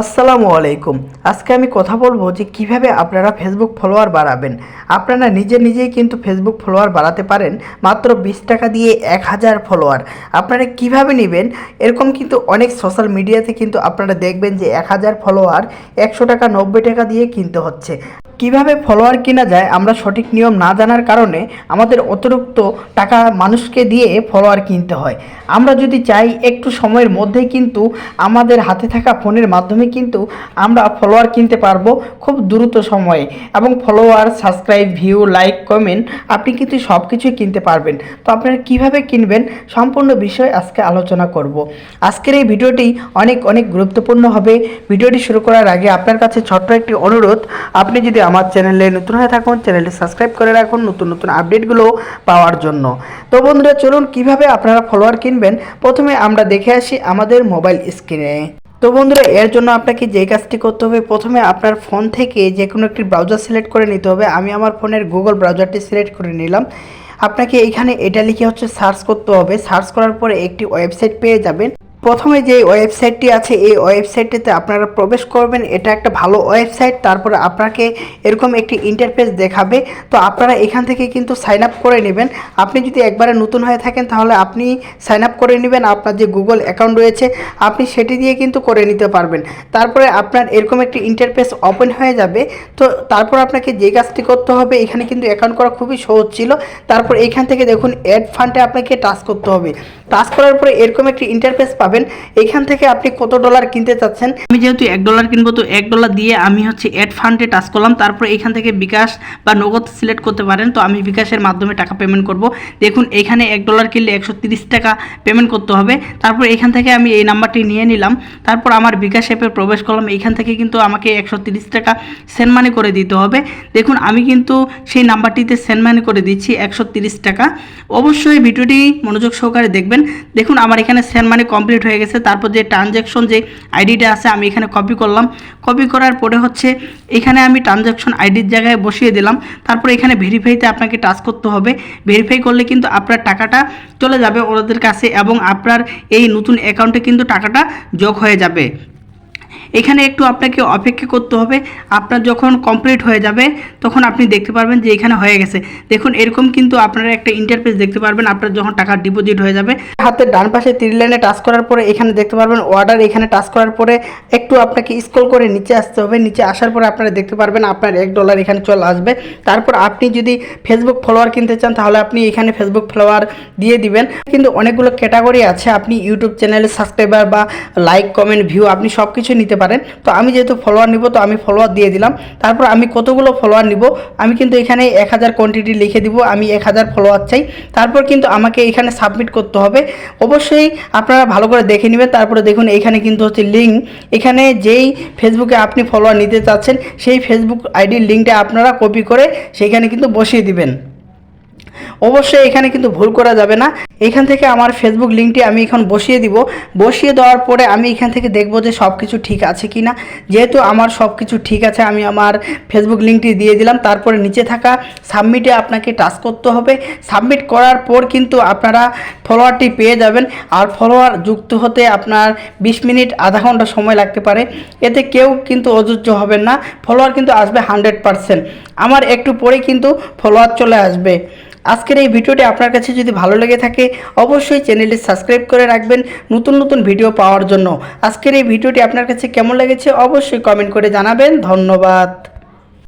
আসসালামু আলাইকুম। আজকে আমি কথা বলব যে কীভাবে আপনারা ফেসবুক ফলোয়ার বাড়াবেন। আপনারা নিজে নিজেই কিন্তু ফেসবুক ফলোয়ার বাড়াতে পারেন, মাত্র বিশ টাকা দিয়ে এক হাজার ফলোয়ার আপনারা কীভাবে নেবেন? এরকম কিন্তু অনেক সোশ্যাল মিডিয়াতে কিন্তু আপনারা দেখবেন যে এক হাজার ফলোয়ার একশো টাকা নব্বই টাকা দিয়ে কিনতে হচ্ছে। কীভাবে ফলোয়ার কেনা যায়, আমরা সঠিক নিয়ম না জানার কারণে আমাদের অতিরিক্ত টাকা মানুষকে দিয়ে ফলোয়ার কিনতে হয়। আমরা যদি চাই একটু সময়ের মধ্যেই কিন্তু আমাদের হাতে থাকা ফোনের মাধ্যমে কিন্তু আমরা ফলোয়ার কিনতে পারব খুব দ্রুত সময়ে। এবং follower subscribe view like comment আপনি কিন্তু সব কিছুই কিনতে পারবেন। তো আপনারা কীভাবে কিনবেন সম্পূর্ণ বিষয় আজকে আলোচনা করব। আজকের এই ভিডিওটি অনেক অনেক গুরুত্বপূর্ণ হবে। ভিডিওটি শুরু করার আগে আপনার কাছে ছোট্ট একটি অনুরোধ, আপনি যদি আমার চ্যানেলে নতুন হয়ে থাকুন, চ্যানেলটি সাবস্ক্রাইব করে রাখুন নতুন নতুন আপডেটগুলো পাওয়ার জন্য। তো বন্ধুরা, চলুন কীভাবে আপনারা ফলোয়ার কিনবেন? প্রথমে আমরা দেখে আসি আমাদের মোবাইল স্ক্রিনে তো বন্ধুরা, এর জন্য আপনাকে যে কাজটি করতে হবে, প্রথমে আপনার ফোন থেকে যে কোনো একটি ব্রাউজার সিলেক্ট করে নিতে হবে। আমি আমার ফোনের গুগল ব্রাউজারটি সিলেক্ট করে নিলাম। আপনাকে এখানে এটা লিখে হচ্ছে সার্চ করতে হবে। সার্চ করার পরে একটি ওয়েবসাইট পেয়ে যাবেন। প্রথমে যে ওয়েবসাইটটি আছে, এই ওয়েবসাইটটিতে আপনারা প্রবেশ করবেন। এটা একটা ভালো ওয়েবসাইট। তারপরে আপনাকে এরকম একটি ইন্টারফেস দেখাবে। তো আপনারা এখান থেকে কিন্তু সাইন আপ করে নেবেন। আপনি যদি একবারে নতুন হয়ে থাকেন, তাহলে আপনি সাইন আপ করে নেবেন। আপনার যে গুগল অ্যাকাউন্ট রয়েছে, আপনি সেটি দিয়ে কিন্তু করে নিতে পারবেন। তারপরে আপনার এরকম একটি ইন্টারফেস ওপেন হয়ে যাবে। তো তারপর আপনাকে যে কাজটি করতে হবে, এখানে কিন্তু অ্যাকাউন্ট করা খুবই সহজ ছিল। তারপর এখান থেকে দেখুন অ্যাড ফান্ডে আপনাকে টাচ করতে হবে। টাচ করার পরে এরকম একটি ইন্টারফেস পাবেন। এখান থেকে আপনি কত ডলার কিনতে চাচ্ছেন? আমি যেহেতু এক ডলার কিনবো, তো এক ডলার দিয়ে আমি হচ্ছে অ্যাড ফান্ডে টাচ করলাম। তারপর এখান থেকে বিকাশ বা নগদ সিলেক্ট করতে পারেন। তো আমি বিকাশের মাধ্যমে টাকা পেমেন্ট করব। দেখুন, এখানে এক ডলার কিনলে একশো টাকা পেমেন্ট করতে হবে। তারপর এখান থেকে আমি এই নাম্বারটি নিয়ে নিলাম। তারপর আমার বিকাশ অ্যাপে প্রবেশ করলাম। এখান থেকে কিন্তু আমাকে একশো টাকা সেন্ড মানি করে দিতে হবে। দেখুন, আমি কিন্তু সেই নাম্বারটিতে সেন্ড মানি করে দিচ্ছি, একশো টাকা। অবশ্যই ভিডিওটি মনোযোগ সহকারে দেখবেন। দেখুন, আমার এখানে সেন্ড মানি কমপ্লিট হয়ে গেছে। তারপর যে ট্রানজ্যাকশন যে আইডিটা আছে, আমি এখানে কপি করলাম। কপি করার পরে হচ্ছে এখানে আমি ট্রানজ্যাকশন আইডির জায়গায় বসিয়ে দিলাম। তারপর এখানে ভেরিফাইতে আপনাকে টাচ করতে হবে। ভেরিফাই করলে কিন্তু আপনার টাকাটা চলে যাবে ওদের কাছে এবং আপনার এই নতুন অ্যাকাউন্টে কিন্তু টাকাটা যোগ হয়ে যাবে। এখানে একটু আপনাকে অপেক্ষা করতে হবে। আপনার যখন কমপ্লিট হয়ে যাবে, তখন আপনি দেখতে পারবেন যে এখানে হয়ে গেছে। দেখুন, এরকম কিন্তু আপনারা একটা ইন্টারফেস দেখতে পারবেন। আপনার যখন টাকা ডিপোজিট হয়ে যাবে, হাতের ডান পাশে তিন লাইনে টাচ করার পরে এখানে দেখতে পারবেন অর্ডার এখানে টাচ করার পরে একটু আপনাকে স্ক্রল করে নিচে আসতে হবে। নিচে আসার পরে আপনারা দেখতে পারবেন আপনার এক ডলার এখানে চলে আসবে। তারপর আপনি যদি ফেসবুক ফলোয়ার কিনতে চান, তাহলে আপনি এখানে ফেসবুক ফলোয়ার দিয়ে দিবেন। কিন্তু অনেকগুলো ক্যাটাগরি আছে। আপনি ইউটিউব চ্যানেলে সাবস্ক্রাইবার বা লাইক কমেন্ট ভিউ আপনি সব কিছু নিতে পারেন তো আমি যেহেতু ফলোয়ার নিব, তো আমি ফলোয়ার দিয়ে দিলাম। তারপর আমি কতগুলো ফলোয়ার নিব? আমি কিন্তু এখানে এক হাজার কোয়ান্টিটি লিখে দিব। আমি এক হাজার ফলোয়ার চাই। তারপর কিন্তু আমাকে এখানে সাবমিট করতে হবে। অবশ্যই আপনারা ভালো করে দেখে নেবেন। তারপরে দেখুন, এখানে কিন্তু হচ্ছে লিঙ্ক এখানে যেই ফেসবুকে আপনি ফলোয়ার নিতে চাচ্ছেন, সেই ফেসবুক আইডির লিঙ্কটা আপনারা কপি করে সেইখানে কিন্তু বসিয়ে দিবেন। অবশ্যই এখানে কিন্তু ভুল করা যাবে না। এখান থেকে আমার ফেসবুক লিঙ্কটি আমি এখন বসিয়ে দিব। বসিয়ে দেওয়ার পরে আমি এখান থেকে দেখব যে সব কিছু ঠিক আছে কি না যেহেতু আমার সব কিছু ঠিক আছে, আমি আমার ফেসবুক লিঙ্কটি দিয়ে দিলাম। তারপরে নিচে থাকা সাবমিটে আপনাকে টাচ করতে হবে। সাবমিট করার পর কিন্তু আপনারা ফলোয়ারটি পেয়ে যাবেন। আর ফলোয়ার যুক্ত হতে আপনার বিশ মিনিট, আধা ঘণ্টা সময় লাগতে পারে। এতে কেউ কিন্তু অযোজ্য হবেন না। ফলোয়ার কিন্তু আসবে হান্ড্রেড পারসেন্ট আমার একটু পরে কিন্তু ফলোয়ার চলে আসবে। আজকের এই ভিডিওটি আপনার কাছে যদি ভালো লেগে থাকে, অবশ্যই চ্যানেলটি সাবস্ক্রাইব করে রাখবেন নতুন নতুন ভিডিও পাওয়ার জন্য। আজকের এই ভিডিওটি আপনার কাছে কেমন লেগেছে, অবশ্যই কমেন্ট করে জানাবেন। ধন্যবাদ।